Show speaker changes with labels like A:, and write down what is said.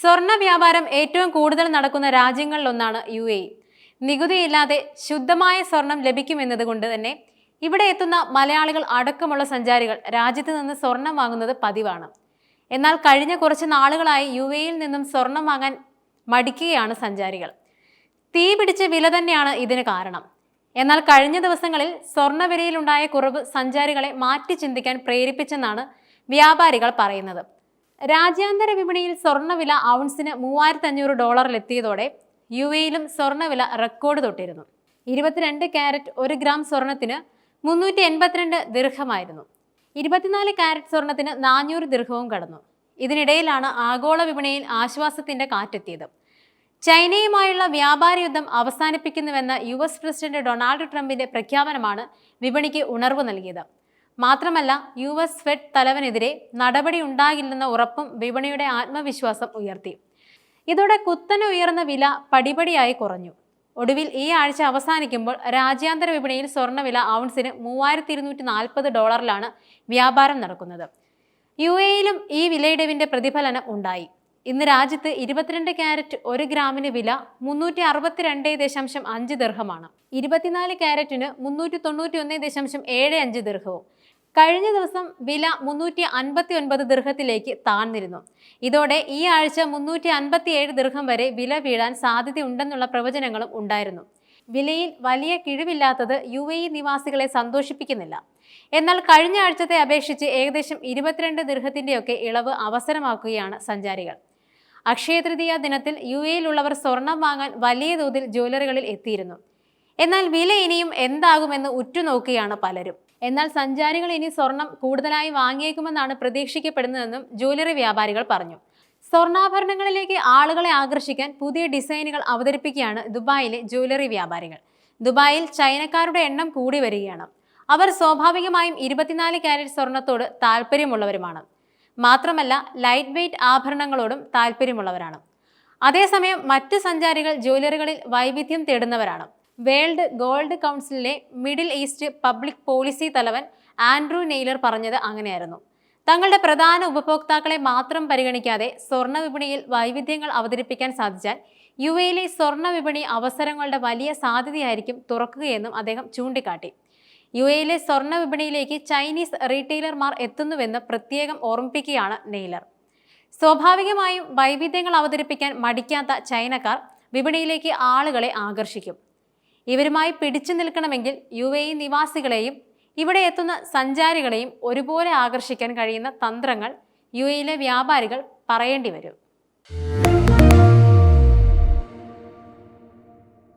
A: സ്വർണ വ്യാപാരം ഏറ്റവും കൂടുതൽ നടക്കുന്ന രാജ്യങ്ങളിലൊന്നാണ് യു എ. നികുതിയില്ലാതെ ശുദ്ധമായ സ്വർണം ലഭിക്കുമെന്നതുകൊണ്ട് തന്നെ ഇവിടെ എത്തുന്ന മലയാളികൾ അടക്കമുള്ള സഞ്ചാരികൾ രാജ്യത്ത് നിന്ന് സ്വർണം വാങ്ങുന്നത് പതിവാണ്. എന്നാൽ കഴിഞ്ഞ കുറച്ച് നാളുകളായി യു എയിൽ നിന്നും സ്വർണം വാങ്ങാൻ മടിക്കുകയാണ് സഞ്ചാരികൾ. തീ പിടിച്ച വില തന്നെയാണ് ഇതിന് കാരണം. എന്നാൽ കഴിഞ്ഞ ദിവസങ്ങളിൽ സ്വർണവിലയിലുണ്ടായ കുറവ് സഞ്ചാരികളെ മാറ്റി ചിന്തിക്കാൻ പ്രേരിപ്പിച്ചെന്നാണ് വ്യാപാരികൾ പറയുന്നത്. രാജ്യാന്തര വിപണിയിൽ സ്വർണവില ഔൺസിന് മൂവായിരത്തി അഞ്ഞൂറ് ഡോളറിലെത്തിയതോടെ യു എയിലും സ്വർണവില റെക്കോർഡ് തൊട്ടിരുന്നു. ഇരുപത്തിരണ്ട് ക്യാരറ്റ് ഒരു ഗ്രാം സ്വർണത്തിന് മുന്നൂറ്റി എൺപത്തിരണ്ട് ദീർഘമായിരുന്നു. ഇരുപത്തിനാല് ക്യാരറ്റ് സ്വർണത്തിന് നാനൂറ് ദീർഘവും കടന്നു. ഇതിനിടയിലാണ് ആഗോള വിപണിയിൽ ആശ്വാസത്തിന്റെ കാറ്റെത്തിയത്. ചൈനയുമായുള്ള വ്യാപാര യുദ്ധം അവസാനിപ്പിക്കുന്നുവെന്ന യു എസ് പ്രസിഡന്റ് ഡൊണാൾഡ് ട്രംപിന്റെ പ്രഖ്യാപനമാണ് വിപണിക്ക് ഉണർവ് നൽകിയത്. മാത്രമല്ല യു എസ് ഫെഡ് തലവനെതിരെ നടപടി ഉണ്ടാകില്ലെന്ന ഉറപ്പും വിപണിയുടെ ആത്മവിശ്വാസം ഉയർത്തി. ഇതോടെ കുത്തനെ ഉയർന്ന വില പടിപടിയായി കുറഞ്ഞു. ഒടുവിൽ ഈ ആഴ്ച അവസാനിക്കുമ്പോൾ രാജ്യാന്തര വിപണിയിൽ സ്വർണവില ഔൺസിന് മൂവായിരത്തി ഇരുന്നൂറ്റി നാൽപ്പത് ഡോളറിലാണ് വ്യാപാരം നടക്കുന്നത്. യു എയിലും ഈ വിലയിടിവിന്റെ പ്രതിഫലനം ഉണ്ടായി. ഇന്ന് രാജ്യത്ത് ഇരുപത്തിരണ്ട് ക്യാരറ്റ് ഒരു ഗ്രാമിന് വില മുന്നൂറ്റി അറുപത്തിരണ്ട് ദശാംശം അഞ്ച് ദീർഘമാണ് ഇരുപത്തിനാല് ക്യാരറ്റിന് മുന്നൂറ്റി തൊണ്ണൂറ്റി ഒന്ന് ദശാംശം ഏഴ് അഞ്ച് ദീർഘവും കഴിഞ്ഞ ദിവസം വില മുന്നൂറ്റി അൻപത്തി ഒൻപത് ദീർഘത്തിലേക്ക് താഴ്ന്നിരുന്നു. ഇതോടെ ഈ ആഴ്ച മുന്നൂറ്റി അൻപത്തി ഏഴ് ദീർഘം വരെ വില വീഴാൻ സാധ്യതയുണ്ടെന്നുള്ള പ്രവചനങ്ങളും ഉണ്ടായിരുന്നു. വിലയിൽ വലിയ കിഴിവില്ലാത്തത് യു എ ഇ നിവാസികളെ സന്തോഷിപ്പിക്കുന്നില്ല. എന്നാൽ കഴിഞ്ഞ ആഴ്ചത്തെ അപേക്ഷിച്ച് ഏകദേശം ഇരുപത്തിരണ്ട് ദീർഘത്തിന്റെയൊക്കെ ഇളവ് അവസരമാക്കുകയാണ് സഞ്ചാരികൾ. അക്ഷയ തൃതീയ ദിനത്തിൽ യു എയിലുള്ളവർ സ്വർണം വാങ്ങാൻ വലിയ തോതിൽ ജ്വല്ലറികളിൽ എത്തിയിരുന്നു. എന്നാൽ വില ഇനിയും എന്താകുമെന്ന് ഉറ്റുനോക്കുകയാണ് പലരും. എന്നാൽ സഞ്ചാരികൾ ഇനി സ്വർണം കൂടുതലായി വാങ്ങിയേക്കുമെന്നാണ് പ്രതീക്ഷിക്കപ്പെടുന്നതെന്നും ജ്വല്ലറി വ്യാപാരികൾ പറഞ്ഞു. സ്വർണാഭരണങ്ങളിലേക്ക് ആളുകളെ ആകർഷിക്കാൻ പുതിയ ഡിസൈനുകൾ അവതരിപ്പിക്കുകയാണ് ദുബായിലെ ജ്വല്ലറി വ്യാപാരികൾ. ദുബായിൽ ചൈനക്കാരുടെ എണ്ണം കൂടി വരികയാണ്. അവർ സ്വാഭാവികമായും ഇരുപത്തിനാല് കാരറ്റ് സ്വർണത്തോട് താല്പര്യമുള്ളവരുമാണ് മാത്രമല്ല ലൈറ്റ് വെയ്റ്റ് ആഭരണങ്ങളോടും താല്പര്യമുള്ളവരാണ് അതേസമയം മറ്റ് സഞ്ചാരികൾ ജ്വല്ലറികളിൽ വൈവിധ്യം തേടുന്നവരാണ്. വേൾഡ് ഗോൾഡ് കൗൺസിലിലെ മിഡിൽ ഈസ്റ്റ് പബ്ലിക് പോളിസി തലവൻ ആൻഡ്രൂ നെയ്ലർ പറഞ്ഞത് അങ്ങനെയായിരുന്നു. തങ്ങളുടെ പ്രധാന ഉപഭോക്താക്കളെ മാത്രം പരിഗണിക്കാതെ സ്വർണ വിപണിയിൽ വൈവിധ്യങ്ങൾ അവതരിപ്പിക്കാൻ സാധിച്ചാൽ യു എയിലെ സ്വർണ വിപണി അവസരങ്ങളുടെ വലിയ സാധ്യതയായിരിക്കും തുറക്കുകയെന്നും അദ്ദേഹം ചൂണ്ടിക്കാട്ടി. യു എയിലെ സ്വർണ വിപണിയിലേക്ക് ചൈനീസ് റീറ്റെയിലർമാർ എത്തുന്നുവെന്ന് പ്രത്യേകം ഓർമ്മിപ്പിക്കുകയാണ് നെയ്ലർ. സ്വാഭാവികമായും വൈവിധ്യങ്ങൾ അവതരിപ്പിക്കാൻ മടിക്കാത്ത ചൈനക്കാർ വിപണിയിലേക്ക് ആളുകളെ ആകർഷിക്കും. ഇവരുമായി പിടിച്ചു നിൽക്കണമെങ്കിൽ യു എ ഇ നിവാസികളെയും ഇവിടെ എത്തുന്ന സഞ്ചാരികളെയും ഒരുപോലെ ആകർഷിക്കാൻ കഴിയുന്ന തന്ത്രങ്ങൾ യു എയിലെ വ്യാപാരികൾ പറയേണ്ടി വരും.